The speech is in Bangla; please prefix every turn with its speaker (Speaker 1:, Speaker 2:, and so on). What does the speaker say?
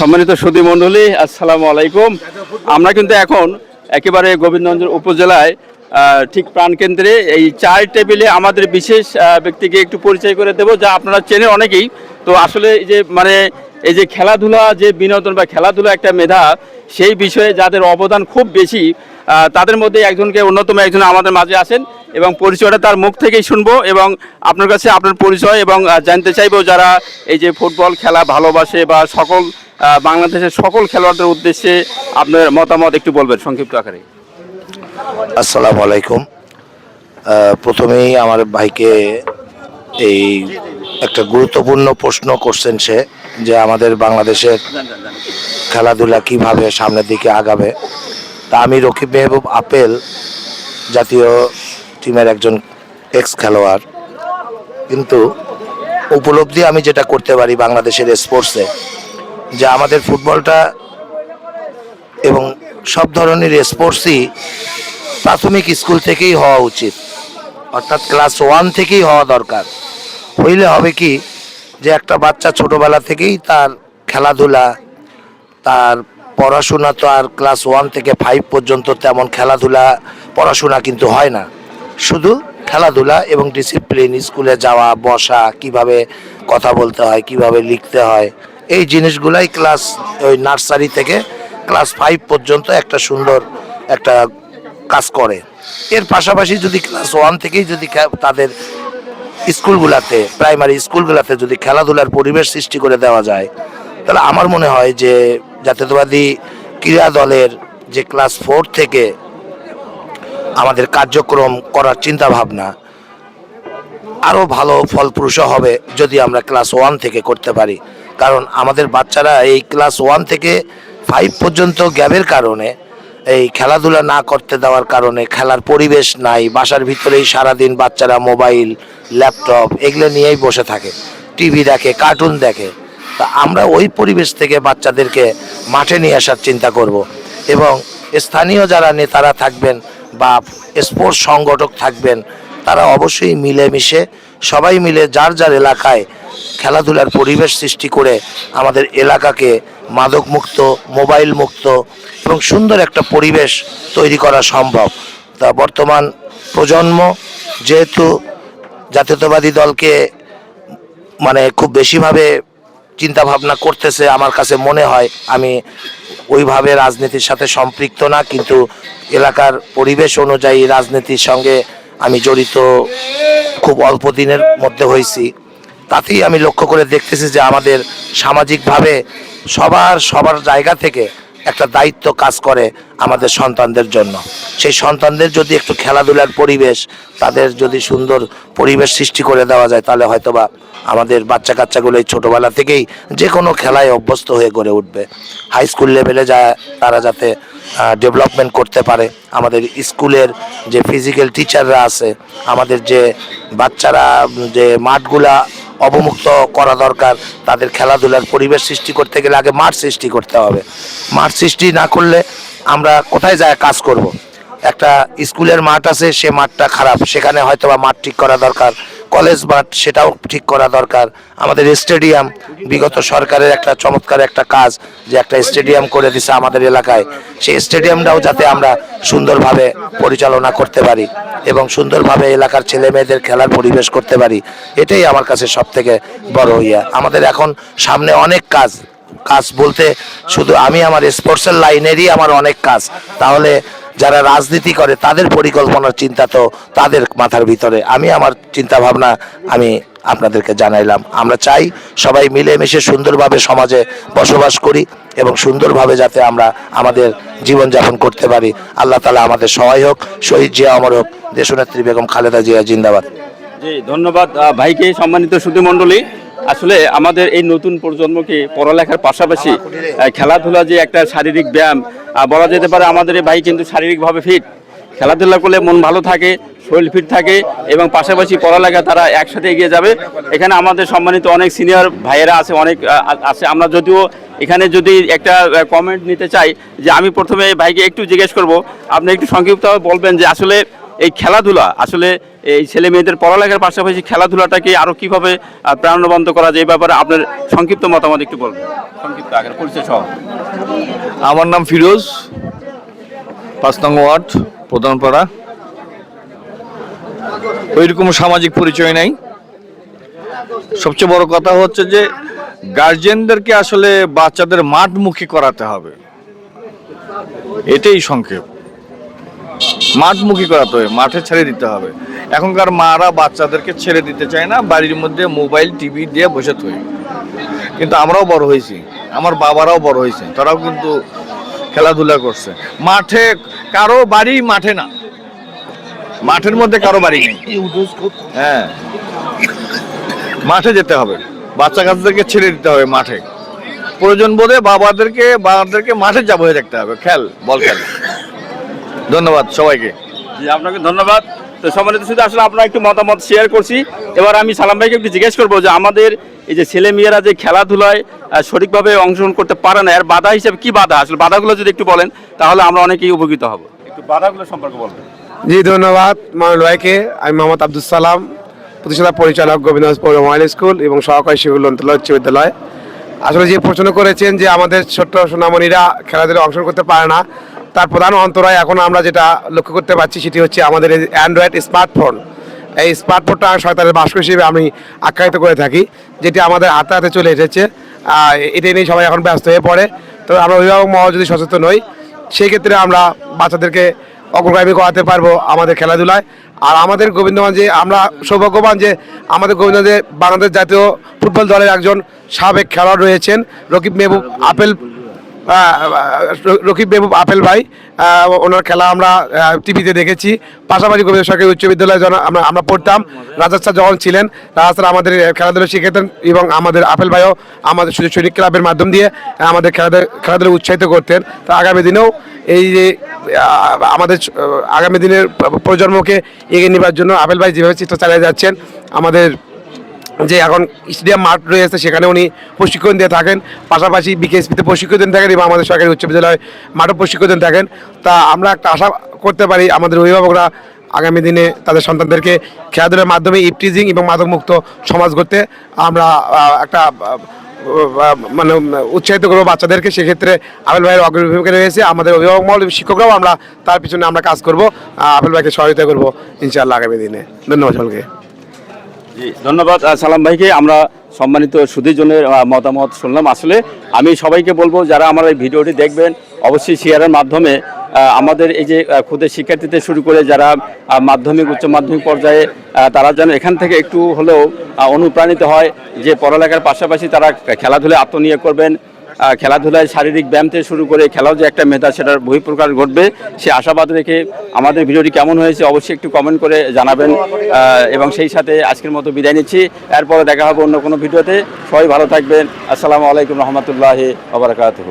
Speaker 1: সম্মানিত সুদী মণ্ডলী, আসসালামু আলাইকুম। আমরা কিন্তু এখন একেবারে গোবিন্দগঞ্জ উপজেলায় ঠিক প্রাণকেন্দ্রে এই চার টেবিলে আমাদের বিশেষ ব্যক্তিকে একটু পরিচয় করে দেব, যা আপনারা চেনেন অনেকেই। তো আসলে যে মানে এই যে খেলাধুলা, যে বিনোদন বা খেলাধুলা একটা মেধা, সেই বিষয়ে যাদের অবদান খুব বেশি তাদের মধ্যে একজনকে অন্যতম একজন আমাদের মাঝে আসেন এবং পরিচয়টা তার মুখ থেকেই শুনব এবং আপনার কাছে আপনার পরিচয় এবং জানতে চাইব যারা এই যে ফুটবল খেলা ভালোবাসে বা সকল বাংলাদেশের সকল খেলোয়াড়দের উদ্দেশ্যে আপনার মতামত একটু বলবেন সংক্ষিপ্ত আকারে।
Speaker 2: আসসালামু আলাইকুম। প্রথমেই আমার ভাইকে এই একটা গুরুত্বপূর্ণ প্রশ্ন করছেন সে, যে আমাদের বাংলাদেশের খেলাধুলা কীভাবে সামনের দিকে আগাবে। তা আমি রকিব মেহবুব আপেল জাতীয় টিমের একজন এক্স খেলোয়াড়। কিন্তু উপলব্ধি আমি যেটা করতে পারি বাংলাদেশের স্পোর্টসে যে আমাদের ফুটবলটা এবং সব ধরনের স্পোর্টসই প্রাথমিক স্কুল থেকেই হওয়া উচিত। অর্থাৎ ক্লাস ওয়ান থেকেই হওয়া দরকার। হইলে হবে কি যে একটা বাচ্চা ছোটোবেলা থেকেই তার খেলাধুলা, তার পড়াশোনা তো আর ক্লাস ওয়ান থেকে ফাইভ পর্যন্ত তেমন খেলাধুলা, পড়াশোনা কিন্তু হয় না। শুধু খেলাধুলা এবং ডিসিপ্লিন, স্কুলে যাওয়া, বসা, কীভাবে কথা বলতে হয়, কীভাবে লিখতে হয় এই জিনিসগুলাই ক্লাস ওই নার্সারি থেকে ক্লাস ফাইভ পর্যন্ত একটা সুন্দর একটা কাজ করে। এর পাশাপাশি যদি ক্লাস ওয়ান থেকেই যদি তাদের স্কুলগুলাতে প্রাইমারি স্কুলগুলাতে যদি খেলাধুলার পরিবেশ সৃষ্টি করে দেওয়া যায়, তাহলে আমার মনে হয় যে জাতীয়তাবাদী ক্রীড়া দলের যে ক্লাস ফোর থেকে আমাদের কার্যক্রম করার চিন্তা ভাবনা আরও ভালো ফলপ্রসূ হবে যদি আমরা ক্লাস ওয়ান থেকে করতে পারি। কারণ আমাদের বাচ্চারা এই ক্লাস ওয়ান থেকে ফাইভ পর্যন্ত গ্যাপের কারণে এই খেলাধুলা না করতে দেওয়ার কারণে খেলার পরিবেশ নাই, বাসার ভিতরেই সারাদিন বাচ্চারা মোবাইল ল্যাপটপ এগুলো নিয়েই বসে থাকে টিভি দেখে কার্টুন দেখে। তা আমরা ওই পরিবেশ থেকে বাচ্চাদেরকে মাঠে নিয়ে আসার চিন্তা করব এবং স্থানীয় যারা নেতারা থাকবেন বা স্পোর্টস সংগঠক থাকবেন, তারা অবশ্যই মিলেমিশে সবাই মিলে যার যার এলাকায় খেলাধুলার পরিবেশ সৃষ্টি করে আমাদের এলাকাকে মাদক মুক্ত মোবাইল মুক্ত এবং সুন্দর একটা পরিবেশ তৈরি করা সম্ভব। তা বর্তমান প্রজন্ম যেহেতু জাতীয়তাবাদী দলকে মানে খুব বেশিভাবে চিন্তা ভাবনা করতেছে, আমার কাছে মনে হয়, আমি ওইভাবে রাজনীতির সাথে সম্পৃক্ত না, কিন্তু এলাকার পরিবেশ অনুযায়ী রাজনীতির সঙ্গে আমি জড়িত খুব অল্প দিনের মধ্যে হয়েছি। তাতেই আমি লক্ষ্য করে দেখতেছি যে আমাদের সামাজিকভাবে সবার সবার জায়গা থেকে একটা দায়িত্ব কাজ করে আমাদের সন্তানদের জন্য। সেই সন্তানদের যদি একটু খেলাধুলার পরিবেশ, তাদের যদি সুন্দর পরিবেশ সৃষ্টি করে দেওয়া যায়, তাহলে হয়তোবা আমাদের বাচ্চা কাচ্চাগুলো এই ছোটোবেলা থেকেই যে কোনো খেলায় অভ্যস্ত হয়ে গড়ে উঠবে। হাই স্কুল লেভেলে যা, তারা যাতে ডেভেলপমেন্ট করতে পারে। আমাদের স্কুলের যে ফিজিক্যাল টিচাররা আছে, আমাদের যে বাচ্চারা, যে মাঠগুলা অবমুক্ত করা দরকার। তাদের খেলাধুলার পরিবেশ সৃষ্টি করতে গেলে আগে মাঠ সৃষ্টি করতে হবে। মাঠ সৃষ্টি না করলে আমরা কোথায় যায় কাজ করব। একটা স্কুলের মাঠ আছে, সে মাঠটা খারাপ। সেখানে হয়তো বা মাঠ ঠিক করা দরকার। কলেজ মাঠ সেটাও ঠিক করা দরকার। আমাদের স্টেডিয়াম বিগত সরকারের একটা চমৎকার একটা কাজ, যে একটা স্টেডিয়াম করে দিছে আমাদের এলাকায়। সেই স্টেডিয়ামটাও যাতে আমরা সুন্দরভাবে পরিচালনা করতে পারি এবং সুন্দরভাবে এলাকার ছেলে মেয়েদের খেলার পরিবেশ করতে পারি, এটাই আমার কাছে সব থেকে বড় ইয়া। আমাদের এখন সামনে অনেক কাজ কাজ বলতে শুধু আমি আমার স্পোর্টসের লাইনেরই আমার অনেক কাজ। তাহলে যারা রাজনীতি করে, তাদের পরিকল্পনার চিন্তা তো তাদের মাথার ভিতরে। আমি আমার চিন্তা ভাবনা আমি আপনাদেরকে জানাইলাম। আমরা চাই সবাই মিলেমিশে সুন্দরভাবে সমাজে বসবাস করি এবং সুন্দরভাবে যাতে আমরা আমাদের জীবনযাপন করতে পারি। আল্লাহ তালা আমাদের সহায় হোক, শহীদ জিয়া অমর হোক, দেশনেত্রী বেগম খালেদা জিয়া, জিন্দাবাদ।
Speaker 1: জি, ধন্যবাদ। ভাইকে সম্মানিত সুদীমণ্ডলী আসলে আমাদের এই নতুন প্রজন্মকে পড়ালেখার পাশাপাশি খেলাধুলা যে একটা শারীরিক ব্যায়াম বলা যেতে পারে আমাদের এই ভাই কিন্তু শারীরিকভাবে ফিট খেলাধুলা করলে মন ভালো থাকে, শরীর ফিট থাকে এবং পাশাপাশি পড়ালেখা তারা একসাথে এগিয়ে যাবে। এখানে আমাদের সম্মানিত অনেক সিনিয়র ভাইয়েরা আছে, অনেক আছে। আমরা যদিও এখানে যদি একটা কমেন্ট নিতে চাই যে আমি প্রথমে ভাইকে একটু জিজ্ঞেস করব, আপনি একটু সংক্ষিপ্তভাবে বলবেন যে আসলে এই খেলাধুলা, আসলে এই ছেলে মেয়েদের পড়ালেখার পাশাপাশি খেলাধুলাটাকে আরও কীভাবে প্রাণবন্ত করা যায় ব্যাপারে আপনার সংক্ষিপ্ত মতামত একটু বলবেন। সংক্ষিপ্ত আকারে পরিচয় সহ।
Speaker 3: আমার নাম ফিরোজ, পাঁচ নং ওয়ার্ড, প্রধানপাড়া। ওইরকম সামাজিক পরিচয় নাই। সবচেয়ে বড় কথা হচ্ছে যে, গার্জেনদেরকে আসলে বাচ্চাদের মাঠমুখী করাতে হবে। এটাই সংক্ষেপ। মাঠমুখী করাতে হবে, মাঠে ছেড়ে দিতে হবে। এখনকার মারা বাচ্চাদেরকে ছেড়ে দিতে চায় না, বাড়ির মধ্যে মোবাইল, টিভি দিয়ে বসে থাকে কিন্তু আমরাও বড় হয়েছি, আমার বাবারাও বড় হয়েছে, তারাও কিন্তু খেলাধুলা করছে। মাঠে কারও বাড়ি মাঠে না। মাঠের মধ্যে কারও বাড়ি নেই। হ্যাঁ। মাঠে যেতে হবে, বাচ্চা কাচ্চাদেরকে ছেড়ে দিতে হবে মাঠে। প্রয়োজন বোধে বাবাদেরকে বাবাদেরকে মাঠে যাব হয়ে দেখতে হবে, খেল, বল খেল। ধন্যবাদ সবাইকে।
Speaker 1: জি আপনাকে ধন্যবাদ। তো সম্মানিত শুধু আসলে আপনারা একটু মতামত শেয়ার করছি। এবার আমি সালাম ভাইকে একটু জিজ্ঞেস করব যে আমাদের এই যে ছেলে মেয়েরা যে খেলাধুলায় সঠিকভাবে অংশগ্রহণ করতে পারে না এর বাধা হিসেবে কি বাধা? আসলে বাধাগুলো যদি একটু বলেন তাহলে আমরা অনেকেই উপকৃত হব। একটু বাধাগুলো সম্পর্কে বলবেন।
Speaker 4: জি ধন্যবাদ মামুল ভাইকে। আমি মোহাম্মদ আব্দুল সালাম প্রতিষ্ঠাতা পরিচালক গোবিন্দগঞ্জ পৌর মহিলা স্কুল এবং সহকারী শিক্ষক লন্ত্রলা উচ্চ বিদ্যালয়। আসলে যে প্রশ্ন করেছেন যে আমাদের ছোট্ট সোনামণিরা খেলাধুলায় অংশগ্রহণ করতে পারে না তার প্রধান অন্তরায় এখন আমরা যেটা লক্ষ্য করতে পারছি সেটি হচ্ছে আমাদের অ্যান্ড্রয়েড স্মার্টফোন এই স্মার্টফোনটা শয়তানের বাস্ক হিসেবে আমি আখ্যায়িত করে থাকি, যেটি আমাদের হাতে হাতে চলে এসেছে। এটা নিয়ে সবাই এখন ব্যস্ত হয়ে পড়ে। তো আমরা অভিভাবক মহল যদি সচেতন হই, সেই ক্ষেত্রে আমরা বাচ্চাদেরকে অগ্রগামী করাতে পারব আমাদের খেলাধুলায়। আর আমাদের গোবিন্দগঞ্জে আমরা সৌভাগ্যবান যে, আমাদের গোবিন্দগঞ্জে বাংলাদেশ জাতীয় ফুটবল দলের একজন সাবেক খেলোয়াড় রয়েছেন, রকিব মেহবুব, আপেল রকিব মেহবুব আপেল ভাই ওনার খেলা আমরা টিভিতে দেখেছি। পাশাপাশি গোবিন্দ সরকারি উচ্চ বিদ্যালয়ে যখন আমরা আমরা পড়তাম। রাজা স্যার যখন ছিলেন, রাজা স্যার আমাদের খেলাধুলা শিখেতেন এবং আমাদের আপেল ভাইও আমাদের সুযোগ সৈনিক ক্লাবের মাধ্যম দিয়ে আমাদের খেলাধুলা খেলাধুলা উৎসাহিত করতেন। তো আগামী দিনেও এই যে আমাদের আগামী দিনের প্রজন্মকে এগিয়ে নেবার জন্য আপেল ভাই যেভাবে চেষ্টা চালিয়ে যাচ্ছেন, আমাদের যে এখন স্টেডিয়াম মাঠ রয়েছে, সেখানে উনি প্রশিক্ষণ দিয়ে থাকেন। পাশাপাশি বিকেএসপিতে প্রশিক্ষণ দিয়ে থাকেন এবং আমাদের সরকারি উচ্চ বিদ্যালয় মাঠও প্রশিক্ষণ দিয়ে থাকেন। তা আমরা একটা আশা করতে পারি, আমাদের অভিভাবকরা আগামী দিনে তাদের সন্তানদেরকে খেলাধুলার মাধ্যমে ইপটিজিং এবং মাদকমুক্ত সমাজ করতে আমরা একটা মানে উৎসাহিত করব বাচ্চাদেরকে। সেক্ষেত্রে আবেল ভাইয়ের অগ্রভূমিকা রয়েছে, আমাদের অভিভাবক মহল শিক্ষকরাও আমরা, তার পিছনে আমরা কাজ করব। আবেল ভাইকে সহায়তা করব, ইনশাআল্লাহ আগামী দিনে। ধন্যবাদ সকলকে।
Speaker 1: ধন্যবাদ। সালাম ভাইকে আমরা সম্মানিত সুধীজনের আহ, মতামত শুনলাম। আসলে আমি সবাইকে বলব যারা আমার এই ভিডিওটি দেখবেন অবশ্যই শেয়ারের মাধ্যমে আমাদের এই যে খুদে শিক্ষার্থীদের শুরু করে যারা মাধ্যমিক উচ্চ মাধ্যমিক পর্যায়ে তারা যেন এখান থেকে একটু হলেও অনুপ্রাণিত হয় যে পড়ালেখার পাশাপাশি তারা খেলাধুলায় আত্মনিয়োগ করবেন খেলাধুলায় শারীরিক ব্যায়াম থেকে শুরু করে খেলাও যে একটা মেধা, সেটার বহিঃপ্রকাশ ঘটবে, সে আশাবাদ রেখে আমাদের ভিডিওটি কেমন হয়েছে অবশ্যই একটু কমেন্ট করে জানাবেন। এবং সেই সাথে আজকের মতো বিদায় নিচ্ছি। এরপরে দেখা হবে অন্য কোনো ভিডিওতে। সবাই ভালো থাকবেন। আসসালামু আলাইকুম রহমতুল্লাহি আবরকাতহ